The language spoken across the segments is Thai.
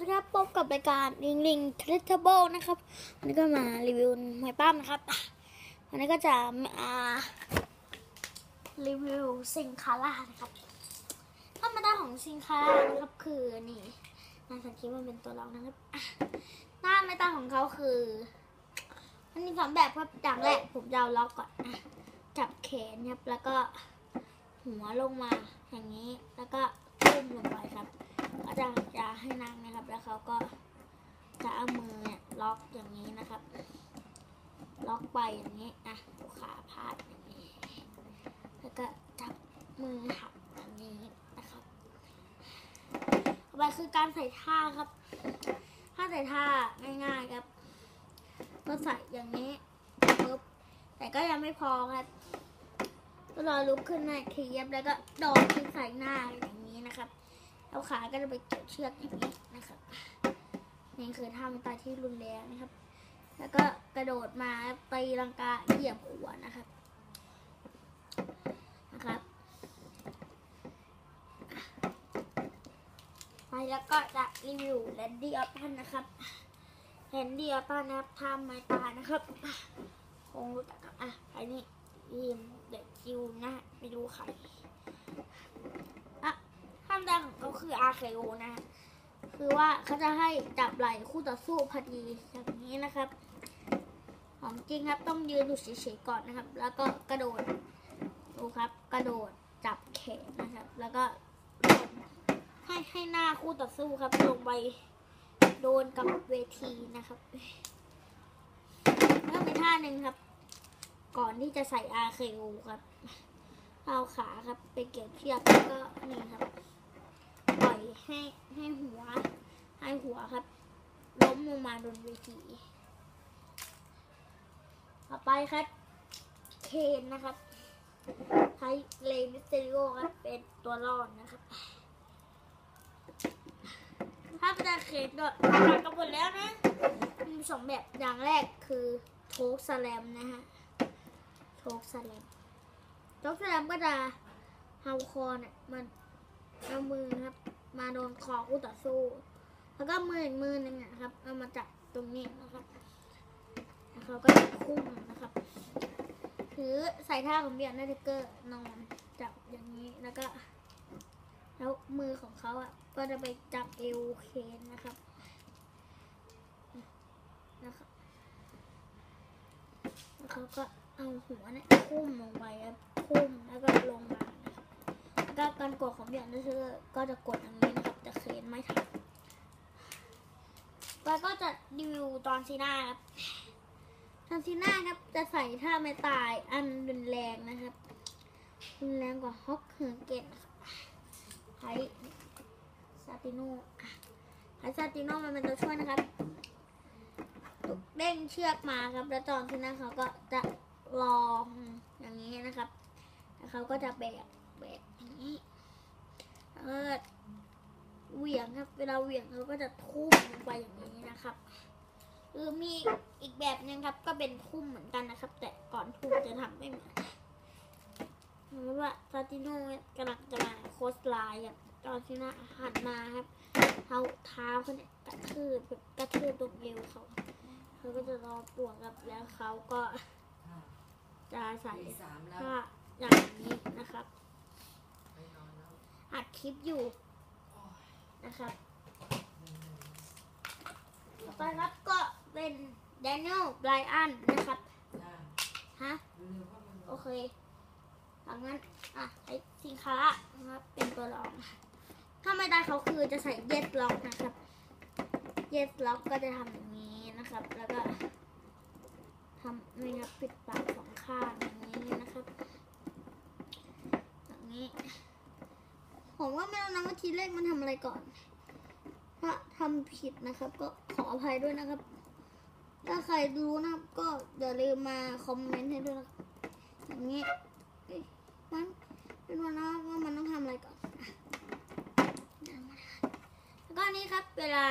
วัสดีครับพบกับรายการลิงลิงคริสเทเบิลนะครับวันนี้ก็มารีวิวไม้ปั้มนะครับอะวันนี้ก็จะมารีวิวซิงคาร่านะครับธรรมดาของซิงคาร่านะครับคือนี่น่าสังเกตว่าเป็นตัวเรานะครับอะหน้าไม้ตั้งของเขาคือมันมีสองแบบครับอย่างแรกผมจะเอาล็อกก่อนอะจับแขนครับแล้วก็หัวลงมาอย่างนี้แล้วก็ทุ่มลงไปครับ ก็จะจะให้นั่งนะครับ แล้วเขาก็จะเอามือเนี่ยล็อกอย่างนี้นะครับ ล็อกไปอย่างนี้อะขาพาดอย่างนี้ แล้วก็จับมือหักอย่างนี้นะครับต่อไปคือการใส่ท่าครับ ถ้าใส่ท่าง่ายๆครับ ก็ใส่อย่างนี้ปุ๊บแต่ก็ยังไม่พอครับก็รอลุกขึ้นมาอีกทีครับแล้วก็โดดขึ้นใส่หน้าอย่าง แล้วขาก็จะไปเกี่ยวเชือกอย่างนี้นะครับนี่คือท่ามันตายที่รุนแรงนะครับ แล้วก็กระโดดมาตีลังกาเหยียบหัวนะครับ นะครับไปแล้วก็จะรีวิวแลนดี้ออปทันนะครับแลนดี้ออปทันนะครับท่าไม้ตานะครับคงรู้จักครับอะไอ้นี่ยีมเด็กคิวนะฮะไปดูใคร อะท่านแรกของเขาคือ RKO นะฮะคือว่าเขาจะให้จับไหล่คู่ต่อสู้พอดีอย่างนี้นะครับของจริงครับต้องยืนอยู่เฉยๆก่อนนะครับ แล้วก็กระโดดดูครับ กระโดดจับแขนนะครับ แล้วก็ให้ให้หน้าคู่ต่อสู้ครับ ลงไปโดนกับเวทีนะครับแล้วมีท่าหนึ่งครับ ก่อนที่จะใส่ RKO ครับเอาขาครับ ไปเกี่ยวเชือกแล้วก็นี่ครับ ให้ให้หัว ให้หัวครับ ล้มลงมาบนเวทีต่อไปครับ เคนนะครับ ใช้เลมิสเตอริโอครับ เป็นตัวรอดนะครับ ถ้าเป็นเคนก็ทำงานกันหมดแล้วนะมีสองแบบอย่างแรกคือโทกสแลมนะฮะ โทกสแลมโจ๊กแสดงก็จะเฮาคอเนี่ยมันเอามือครับ มาโดนคอคู่ต่อสู้ แล้วก็มืออีกมือหนึงอะครับ เอามาจับตรงนี้นะครับแล้วเขาก็จะคุ้มนะครับ ถือใส่ท่าของเบียร์นาเทเกอร์นอนจับอย่างนี้แล้วก็ แล้วมือของเขาอะก็จะไปจับเอวเคนนะครับนะครับแล้วเขาก็เอาหัวเนี่ยคุ้มลงไปครับคุ้มแล้วก็ลงมาแล้วก็การกดของอย่างนี้คือก็จะกดอย่างนี้ ไม่ทันแล้วก็จะรีวิวตอนซีน่าครับตอนซีน่าครับ จะใส่ท่าไม่ตายอันรุนแรงนะครับ รุนแรงกว่าฮอกเหินเกตนะครับไฮซาติโน่อะไฮซาติโน่มันเป็นตัวช่วยนะครับเด้งเชือกมาครับ แล้วตอนที่นั่นเขาก็จะรออย่างนี้นะครับ แล้วเขาก็จะแบกแบกอย่างนี้แล้วก็ เหวี่ยงครับ เวลาเหวี่ยงเขาก็จะทุ่มลงไปอย่างนี้นะครับหรือมีอีกแบบหนึงครับ ก็เป็นทุ่มเหมือนกันนะครับ แต่ก่อนทุ่มจะทำไม่เหมือนสมมติว่าซาติโน่กำลังจะมาโคสไลน์ครับตอนที่น่าหันมาครับเขาเท้าเขาเนี่ยกระทืบแบบกระทืบตรงเอวเขาเขาก็จะรอปวดครับแล้วเขาก็จะใส่ตีสามแล้วผ้าอย่างนี้นะครับไปนอนแล้วอัดคลิปอยู่โอ้ย นะครับต่อไปครับก็เป็นแดเนียลไบรอันนะครับฮะโอเคทางนั้น อะใช้สิงคาระนะครับ เป็นตัวรอง ถ้าไม่ได้เขาคือจะใส่เยสล็อกนะครับ เยสล็อกก็จะทำอย่างนี้นะครับ แล้วก็ทำนี่ครับปิดปากสองข้างอย่างนี้นะครับ อย่างนี้ ผมว่าไม่รู้นะว่าทีแรกมันทำอะไรก่อน ถ้าทำผิดนะครับ ก็ขออภัยด้วยนะครับ ถ้าใครรู้นะครับ ก็อย่าลืมมาคอมเมนต์ให้ด้วยนะอย่างนี้ยมันเป็นวันนะว่ามันต้องทำอะไรก่อนแล้วก็นี่ครับ เวลา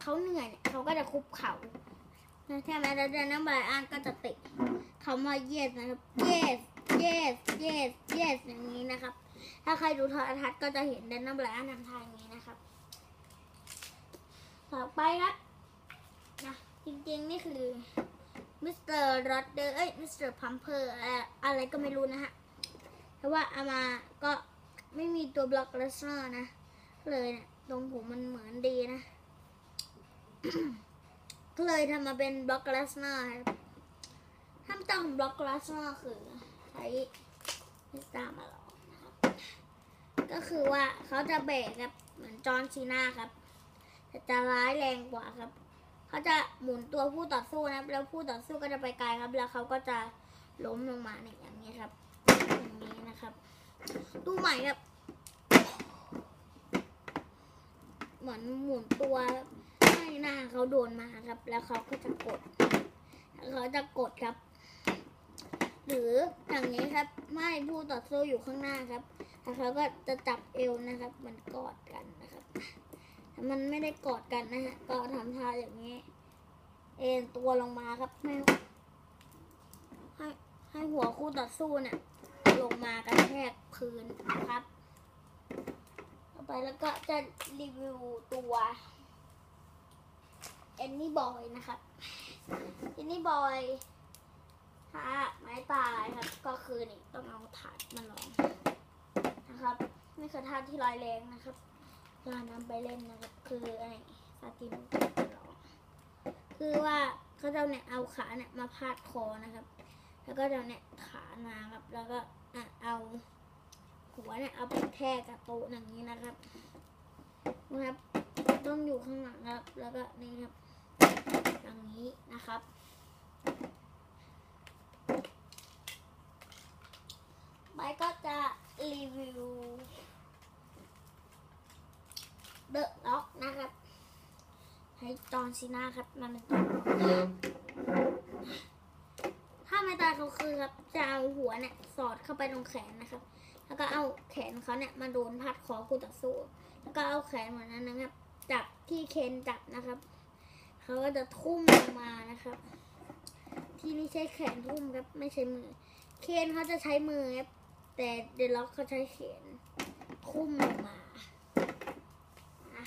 เขาเหนื่อยเนี่ยเขาก็จะคุบเข่าใช่ไหมแล้วเดนน้ำบอ่านก็จะติดคำว่า yes นะครับ yes yes yes yes อย่างนี้นะครับ ถ้าใครดูโทรทัศน์ก็จะเห็นเดนน้ำบายอ่นำท่าอย่างนี้นะครับ ต่อไปครับนะจริงๆ นี่คือมิสเตอร์รอดเดอร์เอ้ยมิสเตอร์พัมเพอร์อะไรก็ไม่รู้นะฮะแต่ว่าเอามาก็ไม่มีตัวบล็อกเลสเนอร์นะ เลยเนี่ยตรงผมมันเหมือนดีนะก็เลยทำมาเป็นบล็อกเลสเนอร์ครับถ้าต้องบล็อกเลสเนอร์คือ ช้มิสเตอร์มาลองนะครับ ก็คือว่าเขาจะเบรกครับ เหมือนจอห์นซีนาครับแต่จะร้ายแรงกว่าครับ เขาจะหมุนตัวผู้ต่อสู้นะครับ แล้วผู้ต่อสู้ก็จะไปไกลครับ แล้วเขาก็จะล้มลงมาเนี่ยอย่างนี้ครับ อย่างนี้นะครับ ดูใหม่ครับ เหมือนหมุนตัวให้หน้าเขาโดนมาครับ แล้วเขาก็จะกด เขาจะกดครับ หรืออย่างนี้ครับ ไม่ผู้ต่อสู้อยู่ข้างหน้าครับแล้วเขาก็จะจับเอวนะครับ มันกอดกันนะครับ มันไม่ได้กอดกันนะฮะก็ทำท่าอย่างนี้ เอ็นตัวลงมาครับให้ให้ให้หัวคู่ต่อสู้เนี่ยลงมากระแทกพื้นนะครับต่อไปแล้วก็จะรีวิวตัวเอนนี่บอยนะครับเอนนี่บอย ถ้าไม้ตายครับ ก็คือนี่ต้องเอาถาดมาลองนะครับนี่คือท่าที่ร้ายแรงนะครับเวลานำไปเล่นนะครับ คือไอ้ซาติมลองคือว่าเขาจะเนี่ยเอาขาเนี่ยมาพาดคอนะครับ แล้วก็จะเนี่ยขามาครับ แล้วก็อะเอาหัวเนี่ยเอาไปแทกกับโต๊ะอย่างนี้นะครับนะครับ ต้องอยู่ข้างหลังครับ แล้วก็นี่ครับอย่างนี้นะครับ ไปก็จะรีวิวเดอะล็อกนะครับ ให้จอนซีน่าครับ มันเป็นตัวถ้าไม่ตายเขาคือครับจะเอาหัวเนี่ยสอดเข้าไปตรงแขนนะครับ แล้วก็เอาแขนเขาเนี่ยมาโดนพัดคอคู่ต่อสู้ แล้วก็เอาแขนเหมือนนั้นนะครับ จับที่เคนจับนะครับ เขาก็จะทุ่มลงมานะครับ ที่นี่ใช้แขนทุ่มครับไม่ใช้มือ เคนเขาจะใช้มือครับแต่เดล็อกเขาใช้แขนทุ่มลงมาอะ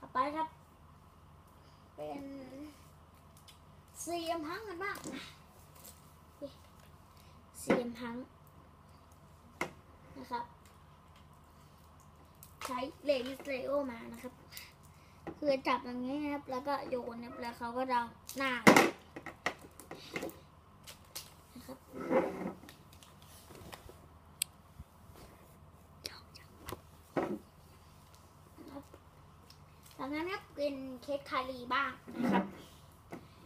ต่อไปครับ เป็นเซียมพังกันบ้างเซียมพังนะครับ ใช้เลนิสเลโอมานะครับ คือจับอย่างนี้นะครับ แล้วก็โยนนะครับแล้วเขาก็จะเอาหน้านะครับ จากนั้นครับเป็นเคสคารีบ้างนะครับ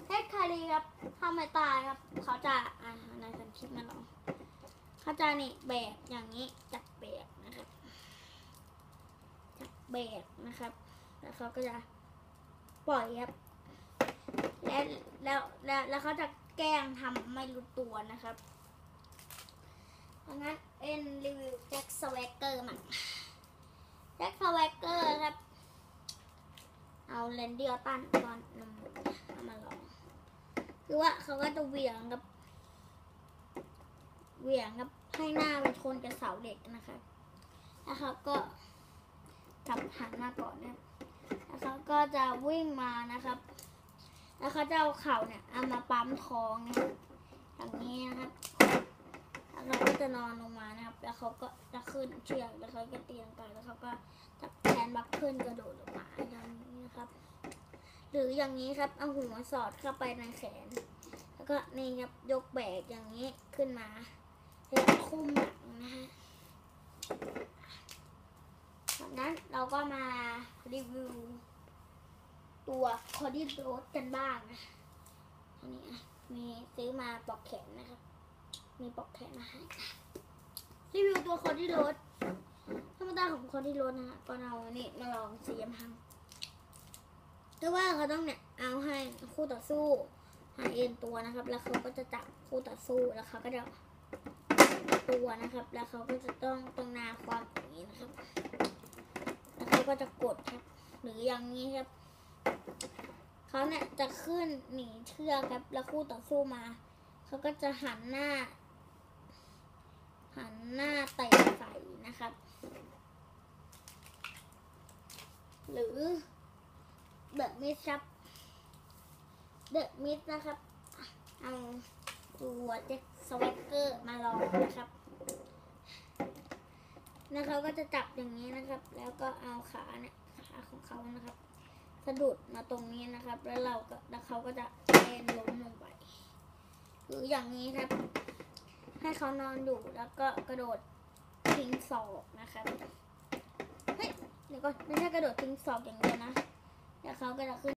เคสคารีครับถ้าไม่ตายครับ เขาจะอ่าในสันคลิปมาลองเขาจะนี่แบกอย่างนี้จับแบกนะครับจับแบกนะครับ แล้วเขาก็จะปล่อยครับ และแล้วแล้วแล้วเขาจะแกล้งทำไม่รู้ตัวนะครับเพราะงั้นเอ็นรีวิวแจ็คสวกเกอร์มันแจ็คสวกเกอร์ครับ เอาเลนเดียตันตอนนมเอามาลองคือว่าเขาก็จะเหวี่ยงกับเหวี่ยงครับให้หน้าไปชนกับเสาเหล็กนะครับแล้วเขาก็กลับหันมาก่อนนะครับแล้วเขาก็จะวิ่งมานะครับ แล้วเขาจะเอาเข่าเนี่ยเอามาปั๊มท้องนะครับอย่างนี้นะครับ จะนอนลงมานะครับ แล้วเขาก็จะขึ้นเชือกแล้วเขาก็เตียงกาแล้วเขาก็จับแขนบักขึ้นกระโดดลงมาอย่างนี้นะครับ หรืออย่างนี้ครับเอาหัวสอดเข้าไปในแขน แล้วก็นี่ครับยกแบกอย่างนี้ขึ้นมาแล้วคุ้มหลังนะฮะจากนั้นเราก็มารีวิวตัวคอร์ดี้โรสกันบ้างนะอันนี้มีซื้อมาปลอกแขนนะครับ มีปอกแขนมาให้รีวิวตัวคอดี้โรสธรรมดาของคอดี้โรสนะฮะก็เอานี่มาลองสียมพังคือว่าเขาต้องเนี่ยเอาให้คู่ต่อสู้หาเอ็นตัวนะครับ แล้วเขาก็จะจับคู่ต่อสู้แล้วเขาก็จะตัวนะครับ แล้วเขาก็จะต้องตรงหนาความอย่างนี้นะครับ แล้วเขาก็จะกดครับ หรืออย่างนี้ครับเขาเนี่ยจะขึ้นหนีเชือกครับ แล้วคู่ต่อสู้มา เขาก็จะหันหน้า หันหน้าเตะใส่นะครับ หรือเดอะมิสครับเดอะมิสนะครับอะเอาตัวเจ็กสวักเกอร์มาลองนะครับแล้วเขาก็จะจับอย่างนี้นะครับ แล้วก็เอาขาเนี่ยขาของเขานะครับสะดุดมาตรงนี้นะครับ แล้วเราก็แล้วเขาก็จะเอ็นล้มลงไปหรืออย่างนี้ครับ ให้เขานอนอยู่แล้วก็กระโดดทิ้งศอกนะคะเฮ้ยเดี๋ยวก็ไม่ใช่กระโดดทิ้งศอกอย่างเดียวนะเดี๋ยวเขาก็จะขึ้น